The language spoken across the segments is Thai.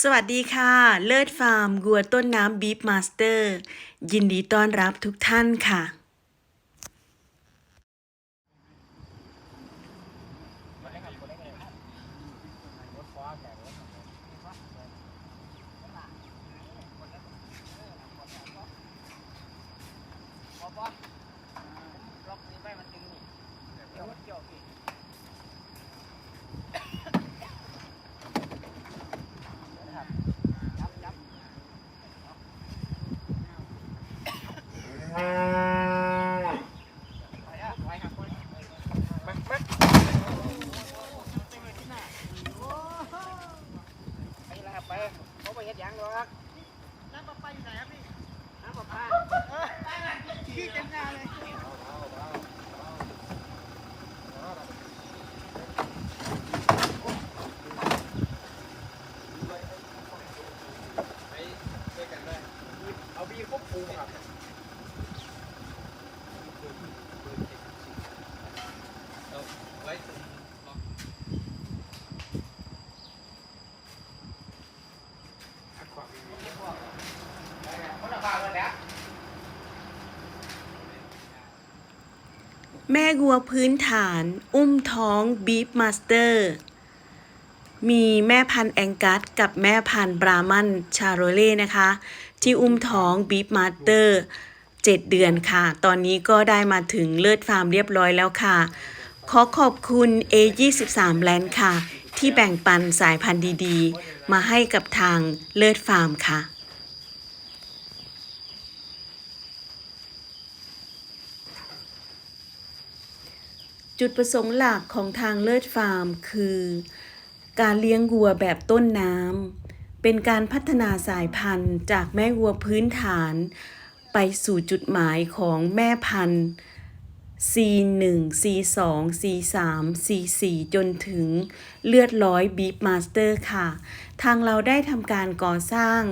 สวัสดีค่ะ เลิศฟาร์มวัวต้นน้ำบีฟมาสเตอร์ ยินดีต้อนรับทุกท่านค่ะไปแล้วไปเขาไปเฮ็ดหยังหรอกน้ำปลาปลาอยู่ไหนครับพี่ น้ำปลาปลาพี่เต็มหน้าเลย เอาบีควบคุมครับ แม่วัวพื้นฐาน อุ้มท้องบีฟมาสเตอร์ มีแม่พันธุ์แองกัสกับแม่พันธุ์บรามันชาโรเล่นะคะ ที่อุ้มท้องบีฟมาสเตอร์ 7 เดือนค่ะ ตอนนี้ก็ได้มาถึงเลิศฟาร์มเรียบร้อยแล้วค่ะ ขอขอบคุณ A23 แลนด์ค่ะ ที่แบ่งปันสายพันธุ์ดีๆ มาให้กับทางเลิศฟาร์มค่ะ จุดประสงค์หลักของทางเลิศฟาร์ม คือ การเลี้ยงวัวแบบต้นน้ำเป็นการพัฒนาสายพันธุ์จากแม่วัวพื้นฐาน ไปสู่จุดหมายของแม่พันธุ์ C1 C2 C3 C4 จนถึงเลือดร้อยบีฟมาสเตอร์ค่ะ ทางเราได้ทำการก่อสร้าง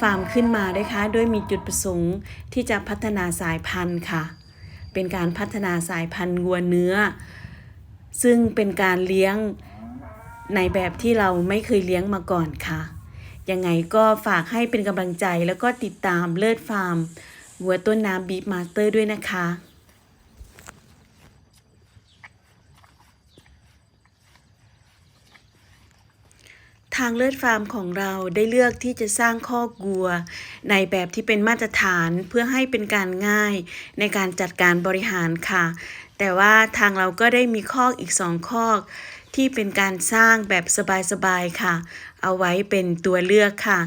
ฟาร์มขึ้นมานะคะโดยมีจุดประสงค์ที่จะพัฒนาสายพันธุ์ค่ะ เป็นการพัฒนาสายพันธุ์งัวเนื้อ ซึ่งเป็นการเลี้ยงในแบบที่เราไม่เคยเลี้ยงมาก่อนค่ะ ยังไงก็ฝากให้เป็นกำลังใจแล้วก็ติดตามเลิศฟาร์มวัวต้นน้ำบีบมาสเตอร์ด้วยนะคะ ทางเลิศฟาร์มของเราได้เลือกที่จะสร้างคอกวัว ในแบบที่เป็นมาตรฐานเพื่อให้เป็นการง่ายในการจัดการบริหารค่ะ แต่ว่าทางเราก็ได้มีคอกอีกสองคอก ที่เป็นการสร้างแบบสบายๆค่ะ เอาไว้เป็นตัวเลือกค่ะ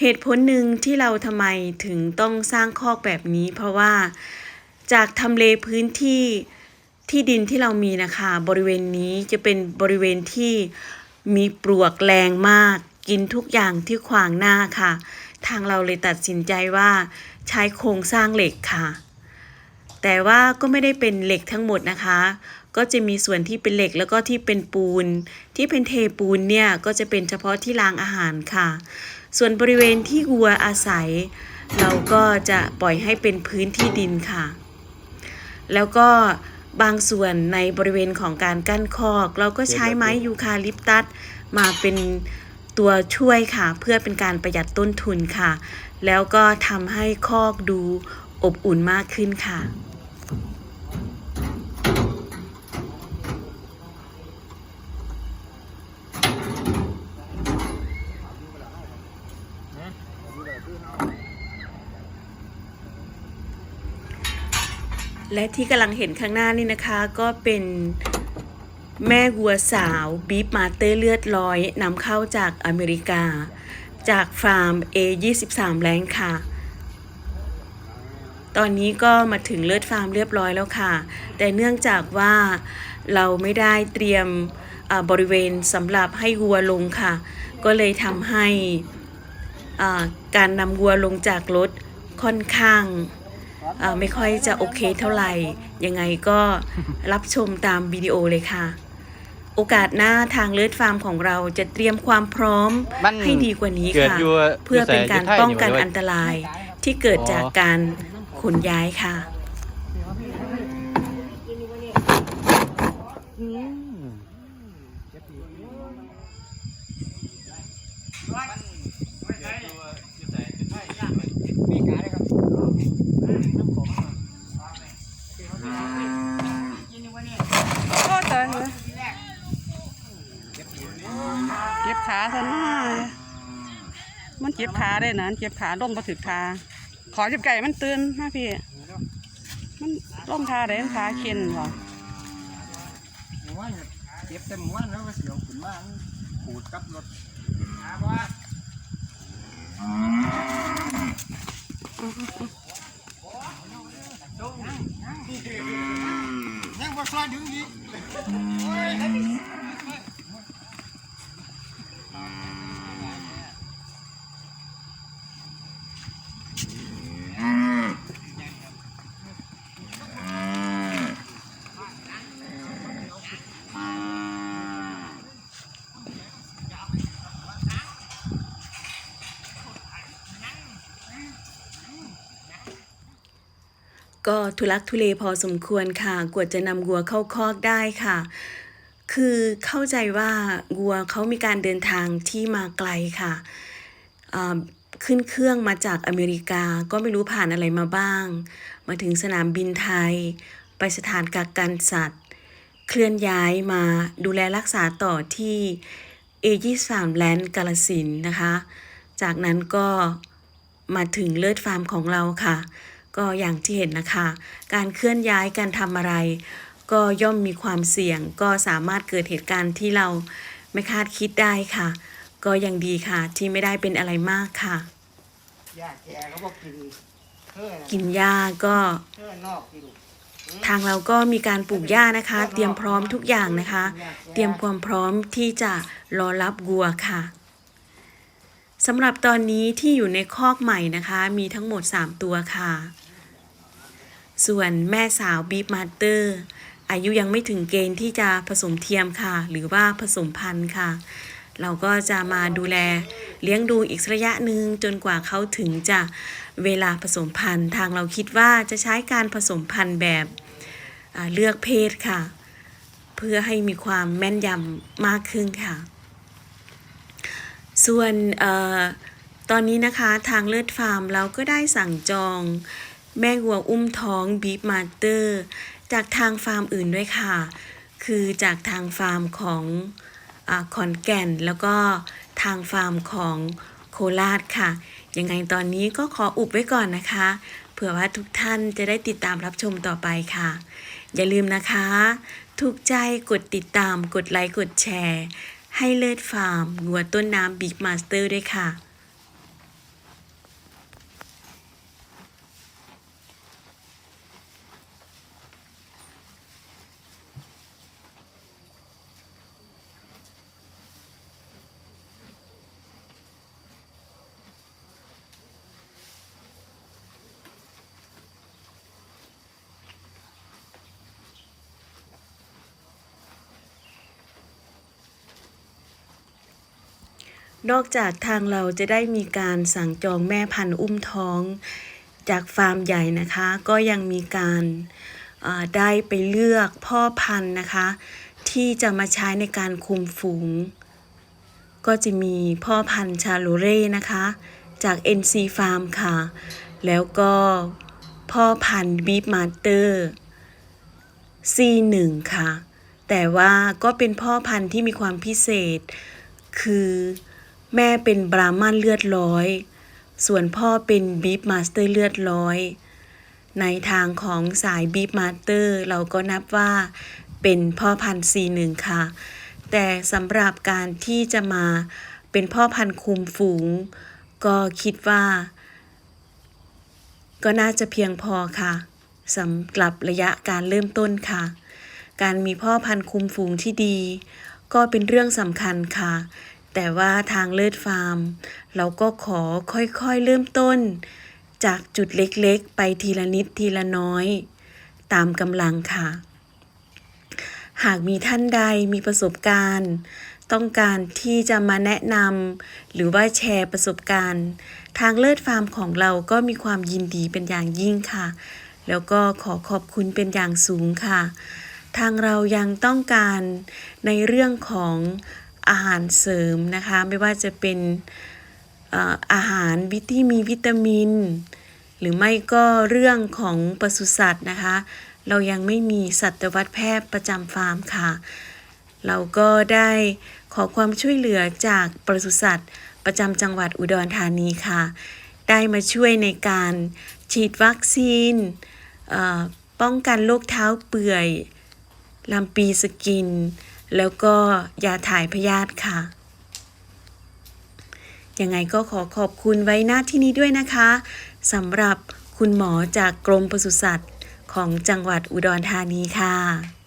เหตุผลหนึ่งที่เราทำไมถึงต้องสร้างคอกแบบนี้ เพราะว่าจากทำเลพื้นที่ที่ดินที่เรามีนะคะ บริเวณนี้จะเป็นบริเวณที่ มีปลวกแรงมาก กินทุกอย่างที่ขวางหน้าค่ะ ทางเราเลยตัดสินใจว่า ใช้โครงสร้างเหล็กค่ะ แต่ว่าก็ไม่ได้เป็นเหล็กทั้งหมดนะคะ ก็จะมีส่วนที่เป็นเหล็กแล้วก็ที่เป็นปูน ที่เป็นเทปูนเนี่ยก็จะเป็นเฉพาะที่รางอาหารค่ะ ส่วนบริเวณที่วัวอาศัย เราก็จะปล่อยให้เป็นพื้นที่ดินค่ะ แล้วก็ บางส่วนในบริเวณของการกั้นคอก เราก็ใช้ไม้ยูคาลิปตัสมาเป็นตัวช่วยค่ะ เพื่อเป็นการประหยัดต้นทุนค่ะ แล้วก็ทำให้คอกดูอบอุ่นมากขึ้นค่ะ และที่กำลังเห็นข้างหน้านี่นะคะก็เป็นแม่วัวสาวบีฟมาเตอร์เลือดร้อยนำเข้าจากอเมริกา จากฟาร์ม A23 แลนด์ค่ะ ตอนนี้ก็มาถึงเลือดฟาร์มเรียบร้อยแล้วค่ะ แต่เนื่องจากว่าเราไม่ได้เตรียมบริเวณสำหรับให้วัวลงค่ะ ก็เลยทำให้การนำวัวลงจากรถค่อนข้าง ไม่ค่อยจะโอเคเท่าไหร่ ยังไงก็รับชมตามวิดีโอเลยค่ะ โอกาสหน้าทางเลิศฟาร์มของเราจะเตรียมความพร้อมมันให้ดีกว่านี้เกิดค่ะ อยู่เพื่อเป็นการยู่ไสป้องกันยู่ไทยอันตรายที่เกิดจากการขนย้ายค่ะ อืมพี่ขาเลยครับน้ำผมกินอยู่วันนี้ โอ้ตายเลยเจ็บขาซะนะมันเจ็บขา ได้นะเจ็บขาล่มมาถึกขาขอจับไก่มันตื่นนะพี่ มันล่มขาได้มันขาเข็นเหรอหมู่บ้านเนี่ยเจ็บแต่หมู่บ้านแล้วก็เสียวขึ้นมามันขูดกับรถหาว่ายังบ่ซอยดึงอี ก็ทุลักทุเลพอสมควรค่ะกว่าจะนำวัวเข้าคอกได้ค่ะ คือเข้าใจว่าวัวเขามีการเดินทางที่มาไกลค่ะขึ้นเครื่องมาจากอเมริกาก็ไม่รู้ผ่านอะไรมาบ้าง มาถึงสนามบินไทย ไปสถานกักกันสัตว์ เคลื่อนย้ายมาดูแลรักษาต่อที่เอยี่สามแลนด์กาลสินนะคะ จากนั้นก็มาถึงเลิศฟาร์มของเราค่ะ ก็อย่างที่เห็นนะคะ การเคลื่อนย้ายการทำอะไร ก็ย่อมมีความเสี่ยง ก็สามารถเกิดเหตุการณ์ที่เราไม่คาดคิดได้ค่ะ ก็ยังดีค่ะที่ไม่ได้เป็นอะไรมากค่ะยาแกเขาบอกกินเพื่อกินหญ้าก็เพื่อนอกกินทางเราก็มีการปลูกหญ้านะคะ เตรียมพร้อมทุกอย่างนะคะ เตรียมความพร้อมที่จะรอรับวัวค่ะสำหรับตอนนี้ที่อยู่ในคอกใหม่นะคะ มีทั้งหมด 3 ตัวค่ะ ส่วนแม่สาวบีฟมาสเตอร์อายุยังไม่ถึงเกณฑ์ที่จะผสมเทียมค่ะ หรือว่าผสมพันธุ์ค่ะ เราก็จะมาดูแลเลี้ยงดูอีกระยะหนึ่งจนกว่าเขาถึงจะเวลาผสมพันธุ์ ทางเราคิดว่าจะใช้การผสมพันธุ์แบบเลือกเพศค่ะ เพื่อให้มีความแม่นยำมากขึ้นค่ะ ส่วนออตอนนี้นะคะทางเลือดฟาร์มเราก็ได้สั่งจอง แม่วัวอุ้มท้องบีฟมาสเตอร์ จากทางฟาร์มอื่นด้วยค่ะ คือจากทางฟาร์มของอขอนแก่น แล้วก็ทางฟาร์มของโคราชค่ะ ยังไงตอนนี้ก็ขออุบไว้ก่อนนะคะ เผื่อว่าทุกท่านจะได้ติดตามรับชมต่อไปค่ะ อย่าลืมนะคะ ถูกใจกดติดตามกดไลค์กดแชร์ ให้เลิศฟาร์มงัวต้นน้ำบิ๊กมาสเตอร์ด้วยค่ะ นอกจากทางเราจะได้มีการสั่งจองแม่พันธุ์อุ้มท้อง จากฟาร์มใหญ่นะคะ ก็ยังมีการได้ไปเลือกพ่อพันธุ์นะคะ ที่จะมาใช้ในการคุมฝูง ก็จะมีพ่อพันธุ์ชาโลเร่นะคะ จาก NC Farm ค่ะ แล้วก็พ่อพันธุ์บีฟมาสเตอร์ C1 ค่ะ แต่ว่าก็เป็นพ่อพันธุ์ที่มีความพิเศษคือ แม่เป็นบราหมันเลือดร้อย ส่วนพ่อเป็นบีฟมาสเตอร์เลือดร้อย ในทางของสายบีฟมาสเตอร์เราก็นับว่าเป็นพ่อพันธุ์ C1 ค่ะ แต่สำหรับการที่จะมาเป็นพ่อพันธุ์คุมฝูง ก็คิดว่า ก็น่าจะเพียงพอค่ะสำหรับระยะการเริ่มต้นค่ะ การมีพ่อพันธุ์คุมฝูงที่ดี ก็เป็นเรื่องสำคัญค่ะ แต่ว่าทางเลิศฟาร์ม เราก็ขอค่อยๆเริ่มต้น จากจุดเล็กๆ ไปทีละนิดทีละน้อย ตามกำลังค่ะ หากมีท่านใดมีประสบการณ์ ต้องการที่จะมาแนะนำหรือว่าแชร์ประสบการณ์ ทางเลิศฟาร์มของเราก็มีความยินดีเป็นอย่างยิ่งค่ะ แล้วก็ขอขอบคุณเป็นอย่างสูงค่ะ ทางเรายังต้องการในเรื่องของ อาหารเสริมนะคะ ไม่ว่าจะเป็นอาหารวิที่มีวิตามิน หรือไม่ก็เรื่องของปศุสัตว์นะคะ เรายังไม่มีสัตวแพทย์ประจำฟาร์มค่ะ เราก็ได้ขอความช่วยเหลือจากปศุสัตว์ประจำจังหวัดอุดรธานีค่ะ ได้มาช่วยในการฉีดวัคซีน ป้องกันโรคเท้าเปื่อยลำปีสกิน แล้วก็ยาถ่ายพยาธิค่ะ ยังไงก็ขอขอบคุณไว้หน้าที่นี้ด้วยนะคะสำหรับคุณหมอจากกรมปศุสัตว์ของจังหวัดอุดรธานีค่ะ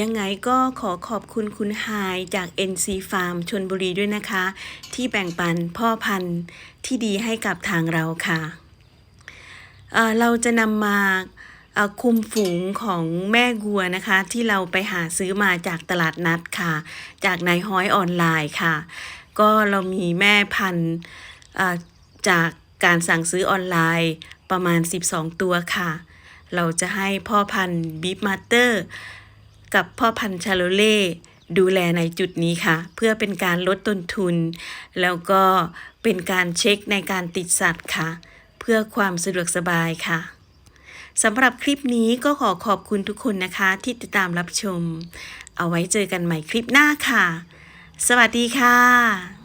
ยังไงก็ขอขอบคุณคุณไฮายจาก NC Farm ชนบุรีด้วยนะคะ ที่แบ่งปันพ่อพันธุ์ที่ดีให้กับทางเราค่ะเเราจะนำมาคุมฝูงของแม่วัวนะคะ ที่เราไปหาซื้อมาจากตลาดนัดค่ะ จากนายห้อยออนไลน์ค่ะ ก็เรามีแม่พันธุ์จากการสั่งซื้อออนไลน์ประมาณ 12 ตัวค่ะ เราจะให้พ่อพันธุ์บีฟมาสเตอร์ กับพ่อพันธุ์ชาโลเล่ดูแลในจุดนี้ค่ะ เพื่อเป็นการลดต้นทุน แล้วก็เป็นการเช็คในการติดสัตว์ค่ะ เพื่อความสะดวกสบายค่ะสำหรับคลิปนี้ก็ขอขอบคุณทุกคนนะคะ ที่ติดตามรับชม เอาไว้เจอกันใหม่คลิปหน้าค่ะ สวัสดีค่ะ